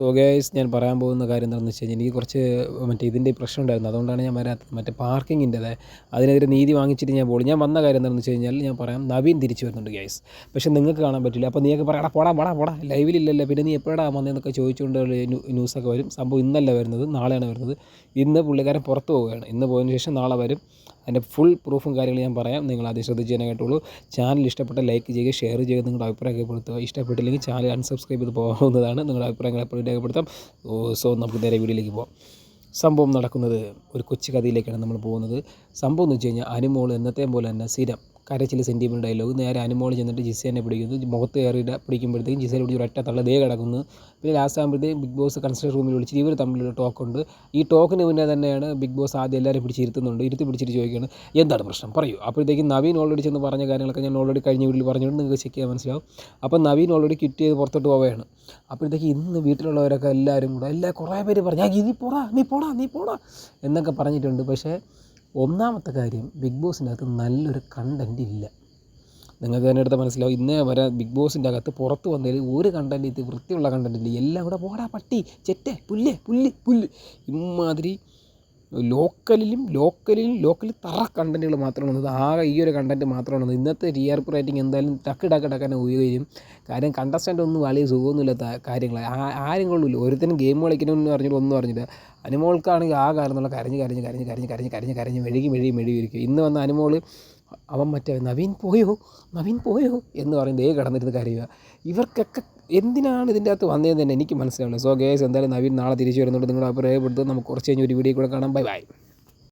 So guys ഞാൻ പറയാൻ പോകുന്ന കാര്യം എന്താണെന്ന് വെച്ച് കഴിഞ്ഞാൽ എനിക്ക് കുറച്ച് മറ്റേ ഇതിന്റെ പ്രശ്നം ഉണ്ടായിരുന്നു. അതുകൊണ്ടാണ് ഞാൻ വരാത്തത് മറ്റേ പാർക്കിങ്ങിന്റെ അതിനെതിരെ നീതി വാങ്ങിച്ചിട്ട് ഞാൻ പോളി ഞാൻ വന്ന കാര്യം എന്താണെന്ന് വെച്ച് കഴിഞ്ഞാൽ ഞാൻ പറയാം നവീൻ തിരിച്ചു വരുന്നുണ്ട് ഗൈസ് പക്ഷേ നിങ്ങൾക്ക് കാണാൻ പറ്റില്ല. അപ്പോൾ നീയൊക്കെ പറയടാ പോടാ പോടാ പോടാ ലൈവിലില്ലല്ലോ പിന്നെ നീ എപ്പോഴാണ് വന്നതെന്നൊക്കെ ചോദിച്ചുകൊണ്ട് ന്യൂ- ന്യൂസൊക്കെ വരും. സംഭവം ഇന്നല്ല വരുന്നത് നാളെയാണ് വരുന്നത്. ഇന്ന് പുള്ളിക്കാരൻ പുറത്ത് പോവുകയാണ്. ഇന്ന് പോയതിന് ശേഷം നാളെ വരും. അതിന്റെ ഫുൾ പ്രൂഫും കാര്യങ്ങളും ഞാൻ പറയാം. നിങ്ങൾ ആദ്യം ശ്രദ്ധിച്ച് തന്നെ കേട്ടുള്ളൂ ചാനൽ ഇഷ്ടപ്പെട്ട ലൈക്ക് ചെയ്യുക ഷെയർ ചെയ്യുക നിങ്ങളുടെ അഭിപ്രായം രേഖപ്പെടുത്തുക. ഇഷ്ടപ്പെട്ടില്ലെങ്കിൽ ചാനൽ അൺസബ്സ്ക്രൈബ് ചെയ്ത് പോകാവുന്നതാണ്. നിങ്ങളുടെ അഭിപ്രായങ്ങൾ എപ്പോഴും രേഖപ്പെടുത്താം. സോ നമുക്ക് നേരെ വീഡിയോയിലേക്ക് പോകാം സംഭവം നടക്കുന്നത് ഒരു കൊച്ചു കഥയിലേക്കാണ് നമ്മൾ പോകുന്നത്. സംഭവം എന്ന് വെച്ച് കഴിഞ്ഞാൽ അനുമോൾ എന്നത്തെ പോലെ തന്നെ സ്ഥിരം കരച്ചിൽ സെന്റിമെന്റ് ഡയലോഗ് നേരെ അനുമോൾ ചെന്നിട്ട് ജിസേനെ പിടിക്കുന്നു. മുഖത്ത് കയറിയിട്ട് പിടിക്കുമ്പോഴത്തേക്കും ജിസേനെ പിടിച്ച് ഒരൊറ്റ തള്ള ദേ കിടക്കുന്നു. പിന്നെ ലാസ്റ്റ് ആകുമ്പോഴത്തേക്കും ബിഗ് ബോസ് കൺസ്ട്രക്ഷൻ റൂമിൽ വിളിച്ചിട്ട് ഇവർ തമ്മിലൊരു ടോക്കുണ്ട് ഈ ടോക്കിന് മുന്നേ തന്നെയാണ് ബിഗ് ബോസ് ആദ്യം എല്ലാവരും പിടിച്ചിരുത്തുന്നുണ്ട് ഇരുത്തി പിടിച്ചിട്ട് ചോദിക്കുകയാണ് എന്താണ് പ്രശ്നം? പറയൂ. അപ്പോഴത്തേക്കും നവീൻ ഓൾറെഡി ചെന്ന് പറഞ്ഞ കാര്യങ്ങളൊക്കെ ഞാൻ ഓൾറെഡി കഴിഞ്ഞ വീട്ടിൽ പറഞ്ഞുകൊണ്ട് നിങ്ങൾക്ക് ചെക്ക് ചെയ്യാൻ മനസ്സിലാവും. അപ്പോൾ നവീൻ ഓൾറെഡി കിറ്റ് ചെയ്ത് പുറത്തോട്ട് പോവുകയാണ്. അപ്പോഴത്തേക്ക് ഇന്ന് വീട്ടിലുള്ളവരൊക്കെ എല്ലാവരും കൂടെ എല്ലാ കുറേ പേര് പറഞ്ഞു നീ പോടാ നീ പോടാ നീ പോടാ എന്നൊക്കെ പറഞ്ഞിട്ടുണ്ട്. പക്ഷേ ഒന്നാമത്തെ കാര്യം ബിഗ് ബോസിന്റെ അകത്ത് നല്ലൊരു കണ്ടന്റ് ഇല്ല. നിങ്ങൾക്ക് തന്നെ എടുത്താൽ മനസ്സിലാവും ഇന്നേ വരെ ബിഗ് ബോസിന്റെ അകത്ത് പുറത്ത് വന്നതിൽ ഒരു കണ്ടന്റ് ഇത് വൃത്തിയുള്ള കണ്ടന്റ് ഇല്ല. എല്ലാം കൂടെ പോടാ പട്ടി ചെറ്റ പുല്ല് പുല്ല് പുല്ല്. ഇമാതിരി ലോക്കലിലും ലോക്കലിലും ലോക്കലിൽ തറ കണ്ടന്റുകൾ മാത്രമാണ് വന്നത് ആകെ ഈ ഒരു കണ്ടന്റ് മാത്രമാണ് വന്നത് ഇന്നത്തെ ടി ആർ പി എന്തായാലും ടക്ക് ടക്ക് ടക്കനെ ഉയരും കാര്യം കണ്ടസ്റ്റന്റ് ഒന്നും വലിയ സുഖമൊന്നുമില്ലാത്ത കാര്യങ്ങൾ ആരും കൊള്ളില്ല ഒരുത്തനും ഗെയിം കളിക്കണമെന്ന് പറഞ്ഞിട്ട് ഒന്നും പറഞ്ഞില്ല. അനുമോൾക്കാണെങ്കിൽ ആ കാരണമുള്ള കരഞ്ഞ് കരഞ്ഞ് കരഞ്ഞ് കരഞ്ഞ് കരഞ്ഞ് കരഞ്ഞ് കരഞ്ഞ് മെഴുകി മെഴുകി മെഴുകി ഇരിക്കും. ഇന്ന് വന്ന അനുമോൾ അവൻ മറ്റേ നവീൻ പോയോ? നവീൻ പോയോ? എന്ന് പറയുന്നത് ഏ കിടന്നിരുന്ന് കരയുക. ഇവർക്കൊക്കെ എന്തിനാണ് ഇതിന്റെ അകത്ത് വന്നതെന്ന് തന്നെ എനിക്ക് മനസ്സിലാവില്ല. സോ ഗേസ് എന്തായാലും നവീൻ നാളെ തിരിച്ചു വരുന്നുണ്ട്. നിങ്ങളുടെ അഭിപ്രായപ്പെടുത്തുന്നത് നമുക്ക് കുറച്ച് കഴിഞ്ഞ് ഒരു വീഡിയോ കൂടെ കാണാം. Bye bye